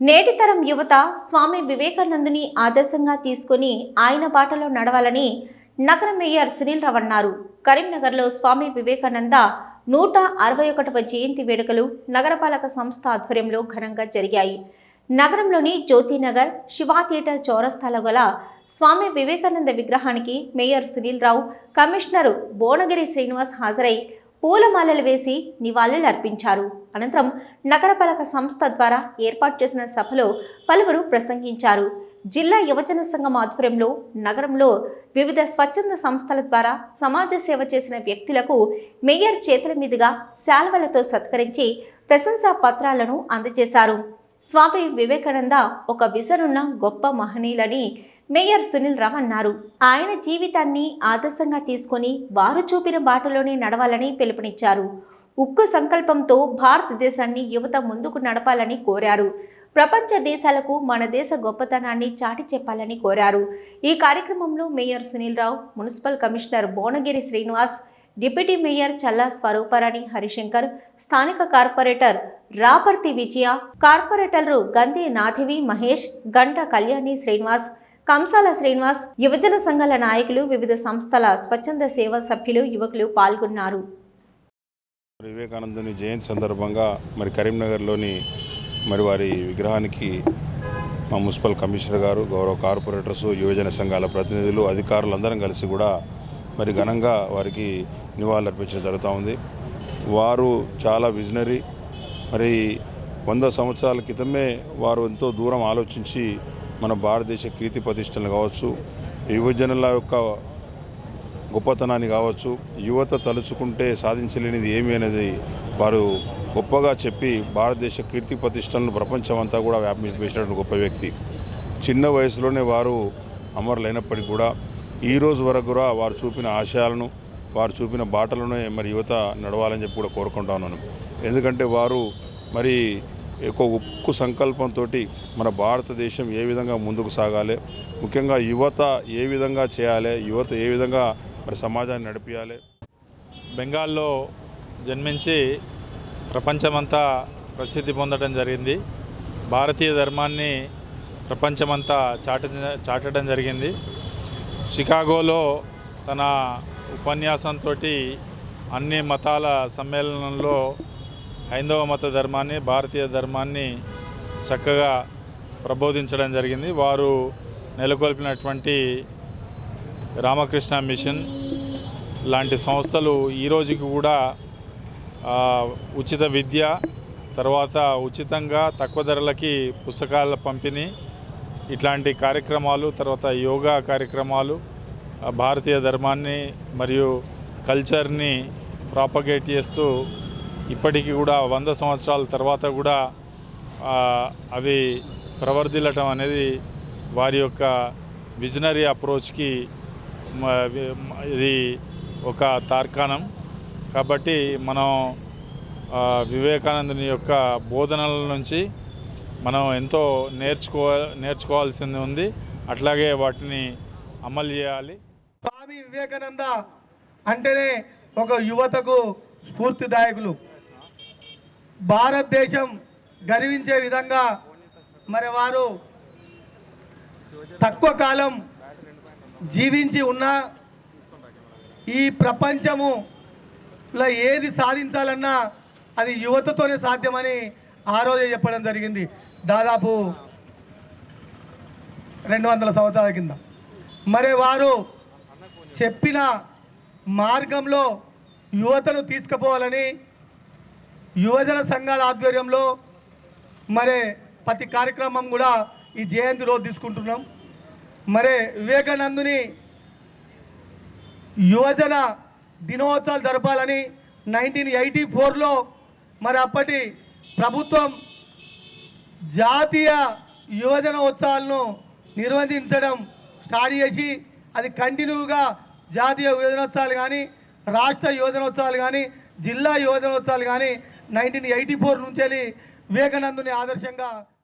నేటి తరం యువత స్వామి వివేకానందుని ఆదర్శంగా తీసుకుని ఆయన బాటలో నడవాలని నగర మేయర్ సునీల్ రావు అన్నారు. కరీంనగర్లో స్వామి వివేకానంద నూట అరవై ఒకటవ జయంతి వేడుకలు నగరపాలక సంస్థ ఆధ్వర్యంలో ఘనంగా జరిగాయి. నగరంలోని జ్యోతినగర్ శివా థియేటర్ చౌరస్తాలో గల స్వామి వివేకానంద విగ్రహానికి మేయర్ సునీల్ రావు కమిషనరు భువనగిరి శ్రీనివాస్ హాజరై పూలమాలలు వేసి నివాళులు అర్పించారు. అనంతరం నగరపాలక సంస్థ ద్వారా ఏర్పాటు చేసిన సభలో పలువురు ప్రసంగించారు. జిల్లా యువజన సంఘం ఆధ్వర్యంలో నగరంలో వివిధ స్వచ్ఛంద సంస్థల ద్వారా సమాజ సేవ చేసిన వ్యక్తులకు మేయర్ చేతుల మీదుగా శాల్వలతో సత్కరించి ప్రశంసా పత్రాలను అందజేశారు. స్వామి వివేకానంద ఒక విసరున్న గొప్ప మహనీయులని మేయర్ సునీల్ రావు అన్నారు. ఆయన జీవితాన్ని ఆదర్శంగా తీసుకొని వారు చూపిన బాటలోనే నడవాలని పిలుపునిచ్చారు. ఉక్కు సంకల్పంతో భారతదేశాన్ని యువత ముందుకు నడపాలని కోరారు. ప్రపంచ దేశాలకు మన దేశ గొప్పతనాన్ని చాటి చెప్పాలని కోరారు. ఈ కార్యక్రమంలో mayor Sunil Rao municipal commissioner Bhuvanagiri Srinivas deputy mayor Challa Swarooparani Harishankar స్థానిక కార్పొరేటర్ రాపర్తి విజయ కార్పొరేటర్లు గంధి నాథివి మహేష్ గంట కళ్యాణి శ్రీనివాస్ కంసాల శ్రీనివాస్ యువజన సంఘాల నాయకులు వివిధ సంస్థల స్వచ్ఛంద సేవా సభ్యులు యువకులు పాల్గొన్నారు. వివేకానందుని జయంతి సందర్భంగా మరి కరీంనగర్లోని మరి వారి విగ్రహానికి మా మున్సిపల్ కమిషనర్ గారు గౌరవ కార్పొరేటర్స్ యువజన సంఘాల ప్రతినిధులు అధికారులు అందరం కలిసి కూడా మరి ఘనంగా వారికి నివాళులర్పించడం జరుగుతూ ఉంది. వారు చాలా విజనరీ. మరి వంద సంవత్సరాల క్రితమే వారు ఎంతో దూరం ఆలోచించి మన భారతదేశ కీర్తి ప్రతిష్టలు కావచ్చు యువజనుల యొక్క గొప్పతనాన్ని కావచ్చు యువత తలుచుకుంటే సాధించలేనిది ఏమి అనేది వారు గొప్పగా చెప్పి భారతదేశ కీర్తి ప్రతిష్టలను ప్రపంచమంతా కూడా వ్యాపించేసినటువంటి గొప్ప వ్యక్తి. చిన్న వయసులోనే వారు అమరులైనప్పటికీ కూడా ఈ రోజు వరకు కూడా వారు చూపిన ఆశయాలను వారు చూపిన బాటలను మరి యువత నడవాలని చెప్పి కూడా కోరుకుంటా ఉన్నాను. ఎందుకంటే వారు మరి ఒక ఉక్కు సంకల్పంతో మన భారతదేశం ఏ విధంగా ముందుకు సాగాలి ముఖ్యంగా యువత ఏ విధంగా చేయాలి యువత ఏ విధంగా మరి సమాజాన్ని నడిపించాలి బెంగాల్లో జన్మించి ప్రపంచమంతా ప్రసిద్ధి పొందడం జరిగింది. భారతీయ ధర్మాన్ని ప్రపంచమంతా చాట చాటడం జరిగింది. షికాగోలో తన ఉపన్యాసంతో అన్ని మతాల సమ్మేళనంలో హైందవ మత ధర్మాన్ని భారతీయ ధర్మాన్ని చక్కగా ప్రబోధించడం జరిగింది. వారు నెలకొల్పినటువంటి రామకృష్ణ మిషన్ లాంటి సంస్థలు ఈరోజుకి కూడా ఉచిత విద్య తర్వాత ఉచితంగా తక్కువ ధరలకి పుస్తకాల పంపిణీ ఇట్లాంటి కార్యక్రమాలు తర్వాత యోగా కార్యక్రమాలు భారతీయ ధర్మాన్ని మరియు కల్చర్ని ప్రాపగేట్ చేస్తూ ఇప్పటికీ కూడా వంద సంవత్సరాల తర్వాత కూడా అవి ప్రవర్ధిల్లటం అనేది వారి యొక్క విజనరీ అప్రోచ్కి ఇది ఒక తార్కాణం. కాబట్టి మనం వివేకానందుని యొక్క బోధనల నుంచి మనం ఎంతో నేర్చుకో నేర్చుకోవాల్సింది ఉంది. అట్లాగే వాటిని అమలు చేయాలి. స్వామి వివేకానంద అంటేనే ఒక యువతకు స్ఫూర్తిదాయకులు. భారతదేశం గర్వించే విధంగా మరి వారు తక్కువ కాలం జీవించి ఉన్న ఈ ప్రపంచములో ఏది సాధించాలన్నా అది యువతతోనే సాధ్యమని ఆ రోజే చెప్పడం జరిగింది. దాదాపు రెండు వందల సంవత్సరాల కింద. మరి వారు చెప్పిన మార్గంలో యువతను తీసుకుపోవాలని యువజన సంఘాల ఆధ్వర్యంలో మరి ప్రతి కార్యక్రమం కూడా ఈ జయంతి రోజు తీసుకుంటున్నాం. మరి వివేకానందుని యువజన దినోత్సవాలు జరపాలని నైన్టీన్ ఎయిటీ ఫోర్లో మరి అప్పటి ప్రభుత్వం జాతీయ యువజన ఉత్సవాలను నిర్వహించడం స్టార్ట్ చేసి అది కంటిన్యూగా జాతీయ యువజనోత్సవాలు కానీ రాష్ట్ర యువజనోత్సవాలు కానీ జిల్లా యువజనోత్సవాలు కానీ నైన్టీన్ ఎయిటీ ఫోర్ నుంచి వెళ్ళి వివేకానందుని ఆదర్శంగా